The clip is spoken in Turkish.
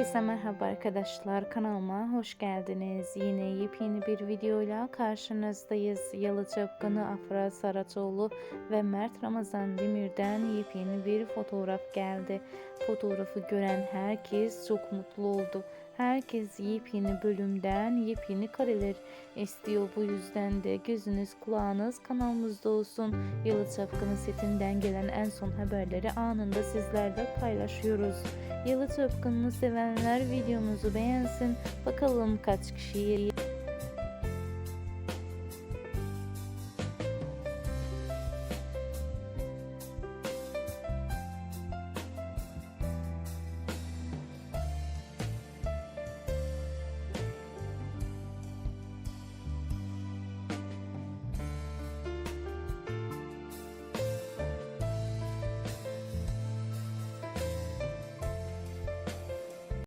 Herkese merhaba arkadaşlar kanalıma hoş geldiniz. Yine yepyeni bir videoyla karşınızdayız. Yalı Çapkını Afra Saratoğlu ve Mert Ramazan Demir'den yepyeni bir fotoğraf geldi. Fotoğrafı gören herkes çok mutlu oldu. Herkes yepyeni bölümden yepyeni kareler istiyor. Bu yüzden de gözünüz kulağınız kanalımızda olsun. Yalı Çapkını setinden gelen en son haberleri anında sizlerle paylaşıyoruz. Yalı Çapkını'nı sevenler videomuzu beğensin. Bakalım kaç kişi